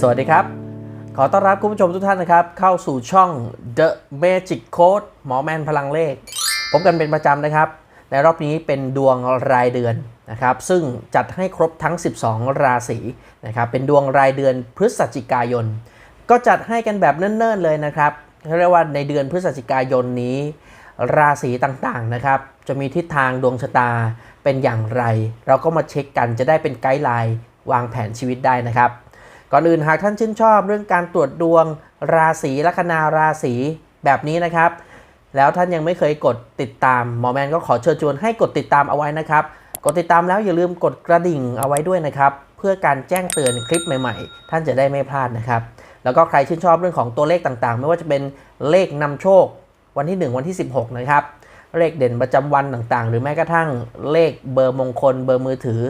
สวัสดีครับ ขอต้อนรับคุณผู้ชมทุกท่านนะครับ เข้าสู่ช่อง The Magic Code หมอแมนพลังเลข พบกันเป็นประจำนะครับ ในรอบนี้เป็นดวงรายเดือนนะครับ ซึ่งจัดให้ครบทั้ง 12 ราศีนะครับ เป็นดวงรายเดือนพฤศจิกายน ก็จัดให้กันแบบเนิ่นๆเลยนะครับเขาเรียกว่าในเดือนพฤศจิกายนนี้ ราศีต่างๆนะครับ จะมีทิศทางดวงชะตาเป็นอย่างไร เราก็มาเช็คกันจะได้เป็นไกด์ไลน์วางแผนชีวิตได้นะครับ ก่อนอื่นหากท่านชื่นชอบเรื่องการตรวจดวงราศีลัคนาราศีแบบนี้นะครับ แล้วท่านยังไม่เคยกดติดตามหมอแมนก็ขอเชิญชวนให้กดติดตามเอาไว้นะครับ กดติดตามแล้วอย่าลืมกดกระดิ่งเอาไว้ด้วยนะครับ เพื่อการแจ้งเตือนคลิปใหม่ๆ ท่านจะได้ไม่พลาดนะครับ แล้วก็ใครชื่นชอบเรื่องของตัวเลขต่างๆ ไม่ว่าจะเป็นเลขนำโชค วันที่ 1 วันที่ 16 นะครับเลขเด่นประจำวันต่างๆ หรือแม้กระทั่งเลขเบอร์มงคลเบอร์มือถือ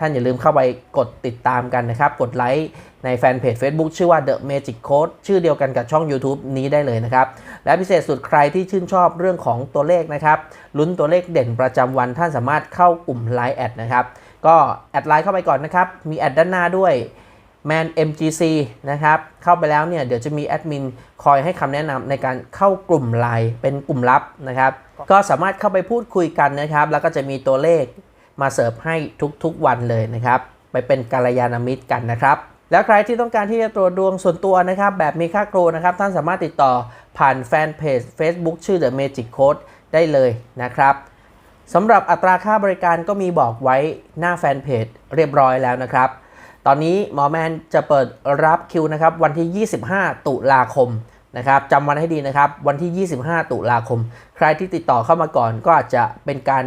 ท่านอย่าลืมเข้าไปกดติดตามกันนะครับ กดไลค์ในแฟนเพจ Facebook ชื่อว่า The Magic Code ชื่อเดียวกันกับช่อง YouTube นี้ได้เลยนะครับ และพิเศษสุดใครที่ชื่นชอบเรื่องของตัวเลขนะครับลุ้นตัวเลขเด่นประจำวันท่านสามารถเข้ากลุ่ม Line แอดนะครับ ก็แอดไลน์เข้าไปก่อนนะครับ มีแอดด้านหน้าด้วย Man MGC นะครับ เข้าไปแล้วเนี่ย เดี๋ยวจะมีแอดมินคอยให้คำแนะนำในการเข้ากลุ่มไลน์เป็นกลุ่มลับนะครับ ก็สามารถเข้าไปพูดคุยกันนะครับ แล้วก็จะมีตัวเลข มาเสิร์ฟให้ทุกๆวันเลยนะครับ ไปเป็นกัลยาณมิตรกันนะครับแล้วใครที่ต้องการที่จะตรวจดวงส่วนตัวนะครับ แบบมีค่าครูนะครับ ท่านสามารถติดต่อผ่านแฟนเพจ Facebook ชื่อ The Magic Code ได้เลยนะครับสำหรับอัตราค่าบริการก็มีบอกไว้หน้าแฟนเพจเรียบร้อยแล้วนะครับ ตอนนี้หมอแมนจะเปิดรับคิวนะครับ วันที่ 25 ตุลาคมนะครับจำวันให้ดีนะครับ วันที่ 25 ตุลาคม ใครที่ติดต่อเข้ามาก่อนก็อาจจะเป็นการ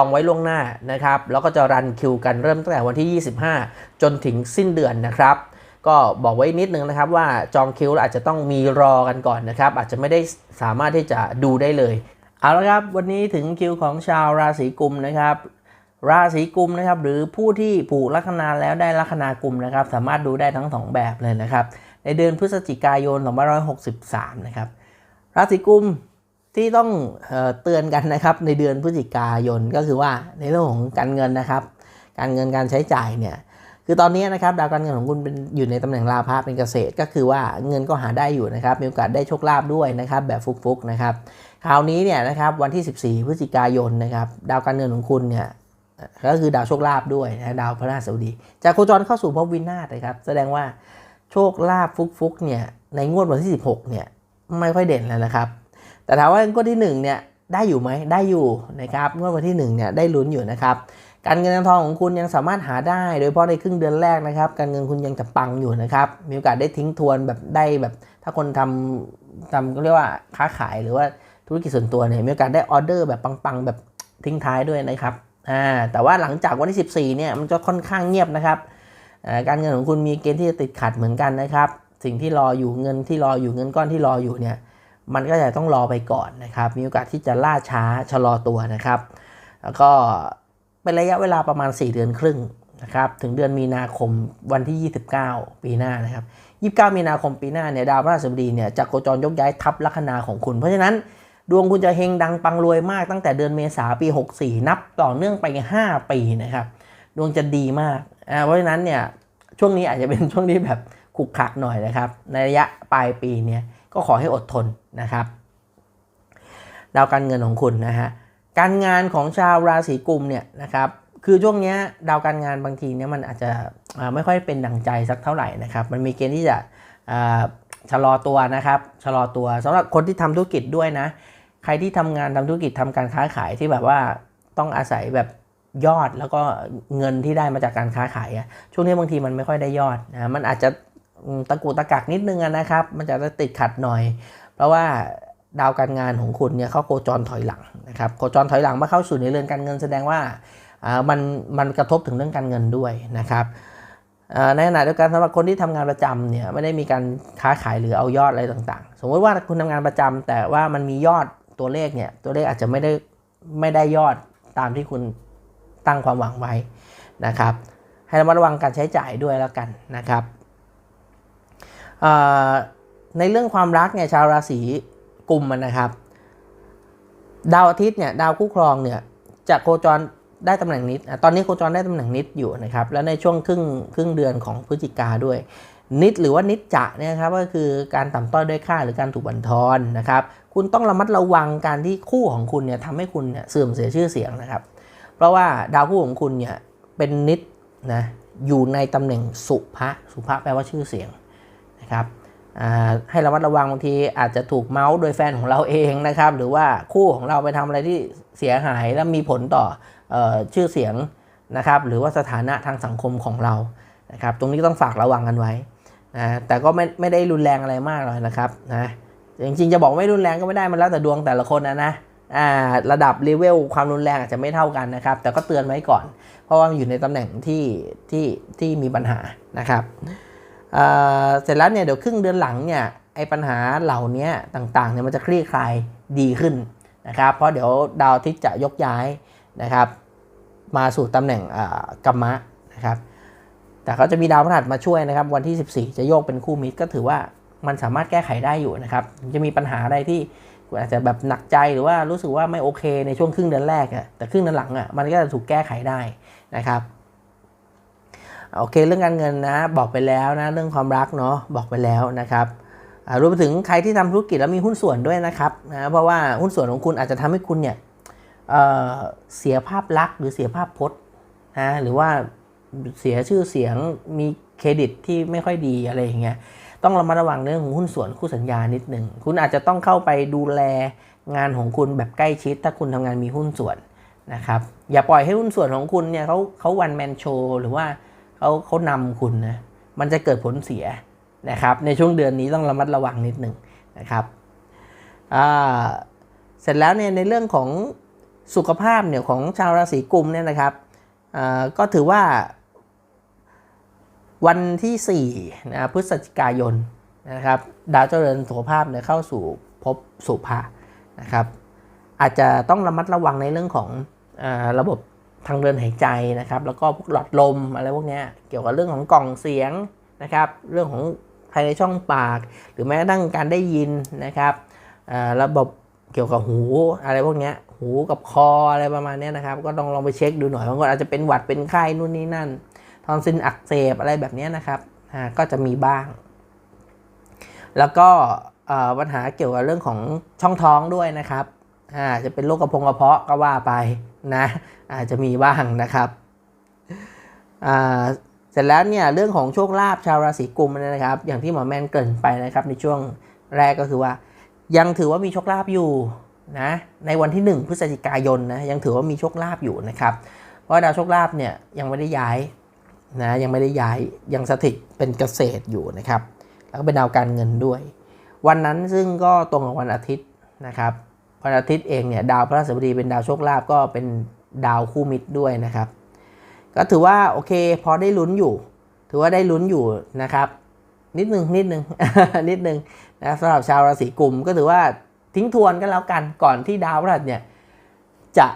องไว้ล่วงหน้านะครับ แล้วก็จะรันคิวกันเริ่มตั้งแต่วันที่ 25 จนถึงสิ้นเดือนนะครับ ก็บอกไว้นิดนึงนะครับว่าจองคิวอาจจะต้องมีรอกันก่อนนะครับ อาจจะไม่ได้สามารถที่จะดูได้เลย เอาละครับ วันนี้ถึงคิวของชาวราศีกุมนะครับราศีกุมนะครับหรือผู้ที่ผูกลัคนาแล้วได้ลัคนากุมนะครับ สามารถดูได้ทั้งสองแบบเลยนะครับ ในเดือนพฤศจิกายน2563 นะครับ ราศีกุม ที่ต้องเอเตือนกันนะครับในเดือนพฤศจิกายนก็คือว่าในเรื่องของการเงินนะครับ การเงินการใช้จ่ายเนี่ยคือตอนนี้นะครับดาวการเงินของคุณเป็นอยู่ในตำแหน่งราพาเป็นเกษตร ก็คือว่าเงินก็หาได้อยู่นะครับมีโอกาสได้โชคลาภด้วยนะครับแบบฟุกๆนะครับคราวนี้เนี่ยนะครับวันที่ 14 พฤศจิกายนนะครับดาวการเงินของคุณเนี่ยก็คือดาวโชคลาภด้วยนะดาวพระราชบดีจากโคจรเข้าสู่ภพวินาศนะครับแสดงว่าโชคลาภฟุกๆเนี่ยในงวดวันที่ 16เนี่ยไม่ค่อยเด่นแล้วนะครับ แต่ถามว่างวดที่1เนี่ยได้อยู่ไหมได้อยู่นะครับงวดวันที่1เนี่ยได้ลุ้นอยู่นะครับการเงินทองของคุณยังสามารถหาได้ โดยเฉพาะในครึ่งเดือนแรกนะครับ การเงินคุณยังจะปังอยู่นะครับ มีโอกาสได้ทิ้งทวนแบบได้แบบ ถ้าคนทำทำก็เรียกว่าค้าขายหรือว่าธุรกิจส่วนตัวเนี่ยมีโอกาสได้ออเดอร์แบบปังๆ แบบทิ้งท้ายด้วยนะครับอ่าแต่ว่าหลังจากวันที่ 14เนี่ยมันจะค่อนข้างเงียบนะครับการเงินของคุณมีเกณฑ์ที่จะติดขัดเหมือนกันนะครับ สิ่งที่รออยู่เงินที่รออยู่เงินก้อนที่รออยู่เนี่ย มันก็จะต้องรอไปก่อนนะครับ มีโอกาสที่จะล่าช้าชะลอตัวนะครับ แล้วก็เป็นระยะเวลาประมาณ 4 เดือนครึ่งนะครับถึงเดือนมีนาคมวันที่ 29 ปีหน้านะครับ 29 มีนาคมปีหน้าเนี่ยดาวพฤหัสบดีเนี่ยจะโคจรยกย้ายทับลัคนาของคุณ เพราะฉะนั้นดวงคุณจะเฮงดังปังรวยมากตั้งแต่เดือนเมษาปี 64 นับต่อเนื่องไป 5 ปีนะครับ ดวงจะดีมากอ่าเพราะฉะนั้นเนี่ยช่วงนี้อาจจะเป็นช่วงที่แบบขุกขักหน่อยนะครับ ในระยะปลายปีเนี่ย ก็ขอให้อดทนนะครับดาวการเงินของคุณนะฮะการงานของชาวราศีกุมเนี่ยนะครับคือช่วงเนี้ยดาวการงานบางทีเนี่ยมันอาจจะไม่ค่อยเป็นดังใจสักเท่าไหร่นะครับ มันมีเกณฑ์ที่จะชะลอตัวนะครับชะลอตัวสำหรับคนที่ทำธุรกิจด้วยนะ ใครที่ทำงานทำธุรกิจทำการค้าขายที่แบบว่าต้องอาศัยแบบยอดแล้วก็เงินที่ได้มาจากการค้าขายอะช่วงนี้บางทีมันไม่ค่อยได้ยอดนะมันอาจจะ ตะกุตะกักนิดนึงนะครับ มันจะติดขัดหน่อย เพราะว่าดาวการงานของคุณเนี่ยเขาโคจรถอยหลังนะครับโคจรถอยหลังมาเข้าสู่ในเรือนการเงินแสดงว่าอ่ามันมันกระทบถึงเรื่องการเงินด้วยนะครับในขณะเดียวกันสำหรับคนที่ทำงานประจำเนี่ยไม่ได้มีการค้าขายหรือเอายอดอะไรต่างๆ สมมติว่าคุณทำงานประจำแต่ว่ามันมียอดตัวเลขเนี่ยตัวเลขอาจจะไม่ได้ไม่ได้ยอดตามที่คุณตั้งความหวังไว้นะครับ ให้ระมัดระวังการใช้จ่ายด้วยแล้วกันนะครับ ในเรื่องความรักเนี่ยชาวราศีกุมนะครับ ดาวอาทิตย์เนี่ยดาวคู่ครองเนี่ยจะโคจรได้ตำแหน่งนิด ตอนนี้โคจรได้ตำแหน่งนิดอยู่นะครับ แล้วในช่วงครึ่งครึ่งเดือนของพฤศจิกาด้วย นิดหรือว่านิจจะเนี่ยครับก็คือการต่ำต้อยด้วยค่าหรือการถูกบั่นทอนนะครับ คุณต้องระมัดระวังการที่คู่ของคุณเนี่ยทำให้คุณเนี่ยเสื่อมเสียชื่อเสียงนะครับ เพราะว่าดาวคู่ของคุณเนี่ยเป็นนิดนะอยู่ในตำแหน่งสุภะสุภะแปลว่าชื่อเสียง นะครับให้ระมัดระวังบางทีอาจจะถูกเมาส์โดยแฟนของเราเองนะครับ หรือว่าคู่ของเราไปทำอะไรที่เสียหายและมีผลต่ออชื่อเสียงนะครับ หรือว่าสถานะทางสังคมของเรานะครับ ตรงนี้ต้องฝากระวังกันไว้นะแต่ก็ไม่ไม่ได้รุนแรงอะไรมากเลยนะครับนะจริงๆจะบอกไม่รุนแรงก็ไม่ได้มันแล้วแต่ดวงแต่ละคนนะนะระดับเลเวลความรุนแรงอาจจะไม่เท่ากันนะครับ แต่ก็เตือนไว้ก่อน เพราะว่าอยู่ในตำแหน่งที่ที่ที่มีปัญหานะครับ เสร็จแล้วเนี่ยเดี๋ยวครึ่งเดือนหลังเนี่ยไอ้ปัญหาเหล่านี้ต่างๆเนี่ยมันจะคลี่คลายดีขึ้นนะครับ เพราะเดี๋ยวดาวทิตย์จะยกย้ายนะครับ มาสู่ตำแหน่งกัมมะนะครับ แต่เขาจะมีดาวพฤหัสมาช่วยนะครับ วันที่ 14 จะโยกเป็นคู่มิตรก็ถือว่ามันสามารถแก้ไขได้อยู่นะครับ จะมีปัญหาอะไรที่คุณอาจจะแบบหนักใจหรือว่ารู้สึกว่าไม่โอเคในช่วงครึ่งเดือนแรกอะแต่ครึ่งเดือนหลังอะมันก็จะถูกแก้ไขได้นะครับ โอเคเรื่องการเงินนะ บอกไปแล้วนะเรื่องความรักเนาะบอกไปแล้วนะครับรวมไปถึงใครที่ทำธุรกิจแล้วมีหุ้นส่วนด้วยนะครับนะเพราะว่าหุ้นส่วนของคุณอาจจะทำให้คุณเนี่ยเเสียภาพลักษณ์หรือเสียภาพพจน์นะหรือว่าเสียชื่อเสียงมีเครดิตที่ไม่ค่อยดีอะไรอย่างเงี้ยต้องระมัดระวังเรื่องของหุ้นส่วนคู่สัญญานิดหนึ่งคุณอาจจะต้องเข้าไปดูแลงานของคุณแบบใกล้ชิด ถ้าคุณทำงานมีหุ้นส่วนนะครับอย่าปล่อยให้หุ้นส่วนของคุณเนี่ยเขาเขาวันแมนโชหรือว่า เขาเขานำคุณนะมันจะเกิดผลเสียนะครับ ในช่วงเดือนนี้ต้องระมัดระวังนิดหนึ่งนะครับเสร็จแล้วเนี่ยในเรื่องของสุขภาพเนี่ยของชาวราศีกุมเนี่ยนะครับก็ถือว่า วันที่4นะพฤศจิกายนนะครับดาวเจริญสุขภาพเนี่ยเข้าสู่ภพสุภานะครับอาจจะต้องระมัดระวังในเรื่องของอระบบ ทางเดินหายใจนะครับ แล้วก็พวกหลอดลมอะไรพวกนี้เกี่ยวกับเรื่องของกล่องเสียงนะครับ เรื่องของภายในช่องปาก หรือแม้กระทั่งการได้ยินนะครับระบบเกี่ยวกับหูอะไรพวกนี้หูกับคออะไรประมาณนี้นะครับ ก็ต้องลองไปเช็คดูหน่อยบางคนอาจจะเป็นหวัดเป็นไข้นู่นนี่นั่นทอนซิลอักเสบอะไรแบบนี้นะครับก็จะมีบ้าง แล้วก็ปัญหาเกี่ยวกับเรื่องของช่องท้องด้วยนะครับจะเป็นโรคกระพงกระเพาะก็ว่าไป นะอาจจะมีบ้างนะครับเสร็จแล้วเนี่ยเรื่องของโชคลาภชาวราศีกุมเนี่ยนะครับ อย่างที่หมอแมนเกริ่นไปนะครับ ในช่วงแรกก็คือว่า ยังถือว่ามีโชคลาภอยู่นะในวันที่ 1 พฤศจิกายนนะยังถือว่ามีโชคลาภอยู่นะครับ เพราะดาวโชคลาภเนี่ยยังไม่ได้ย้ายนะยังไม่ได้ย้ายยังสถิตเป็นเกษตรอยู่นะครับ แล้วก็เป็นดาวการเงินด้วย วันนั้นซึ่งก็ตรงกับวันอาทิตย์นะครับ วันอาทิตย์เองเนี่ยดาวพระราชบดีเป็นดาวโชคลาภก็เป็นดาวคู่มิตรด้วยนะครับ ก็ถือว่าโอเคพอได้ลุ้นอยู่ ถือว่าได้ลุ้นอยู่นะครับ นิดนึงนิดนึงนิดนึงนะสำหรับชาวราศีกุมก็ถือว่าทิ้งทวนกันแล้วกันก่อนที่ดาวพฤหัสเนี่ยจะ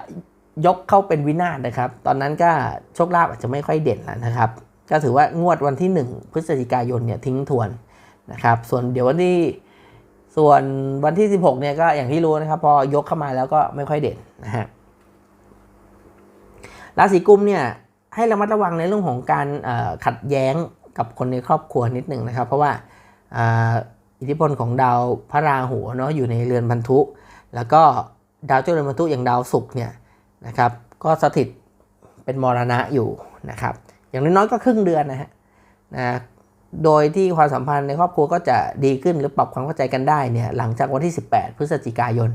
ยกเข้าเป็นวินาศนะครับ ตอนนั้นก็โชคลาภอาจจะไม่ค่อยเด่นแล้วนะครับ ก็ถือว่างวดวันที่ 1 พฤศจิกายนเนี่ยทิ้งทวนนะครับ ส่วนเดี๋ยววันที่ ส่วนวันที่ 16 เนี่ยก็อย่างที่รู้นะครับพอยกเข้ามาแล้วก็ไม่ค่อยเด่นนะฮะราศีกุมเนี่ยให้ระมัดระวังในเรื่องของการขัดแย้งกับคนในครอบครัวนิดหนึ่งนะครับ เพราะว่าอ่าอิทธิพลของดาวพระราหูเนาะอยู่ในเรือนพันธุ แล้วก็ดาวเจ้าเรือนพันธุอย่างดาวศุกร์เนี่ยนะครับก็สถิตเป็นมรณะอยู่นะครับ อย่างน้อยๆก็ครึ่งเดือนนะฮะนะ โดยที่ความสัมพันธ์ในครอบครัวก็จะดีขึ้นหรือปรับความเข้าใจกันได้เนี่ยหลังจากวันที่ 18 พฤศจิกายน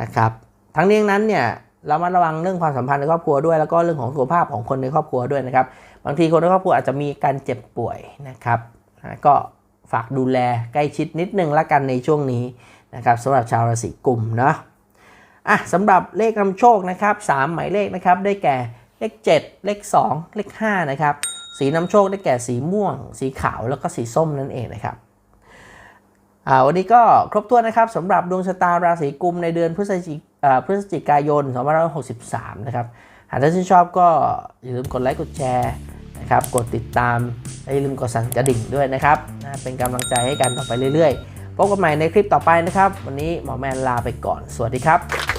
นะครับ ทั้งนี้ทั้งนั้นเนี่ยเรามาระวังเรื่องความสัมพันธ์ในครอบครัวด้วย แล้วก็เรื่องของสุขภาพของคนในครอบครัวด้วยนะครับ บางทีคนในครอบครัวอาจจะมีการเจ็บป่วยนะครับนะก็ฝากดูแลใกล้ชิดนิดนึงละกันในช่วงนี้นะครับสำหรับชาวราศีกุมเนาะอะสำหรับเลขนำโชคนะครับ3หมายเลขนะครับได้แก่เลข 7 เลข 2 เลข5นะครับ สีนำโชคได้แก่สีม่วง สีขาวแล้วก็สีส้มนั่นเองนะครับอ่าวันนี้ก็ครบถ้วนนะครับสำหรับดวงชะตาราศีกุมในเดือนพฤศจิอ่าพฤศจิกายน2563 นะครับ หากท่านชื่นชอบก็อย่าลืมกดไลค์กดแชร์นะครับ กดติดตามอย่าลืมกดสั่นกระดิ่งด้วยนะครับนะเป็นกำลังใจให้กันต่อไปเรื่อยๆ พบกันใหม่ในคลิปต่อไปนะครับ วันนี้หมอแมนลาไปก่อน สวัสดีครับ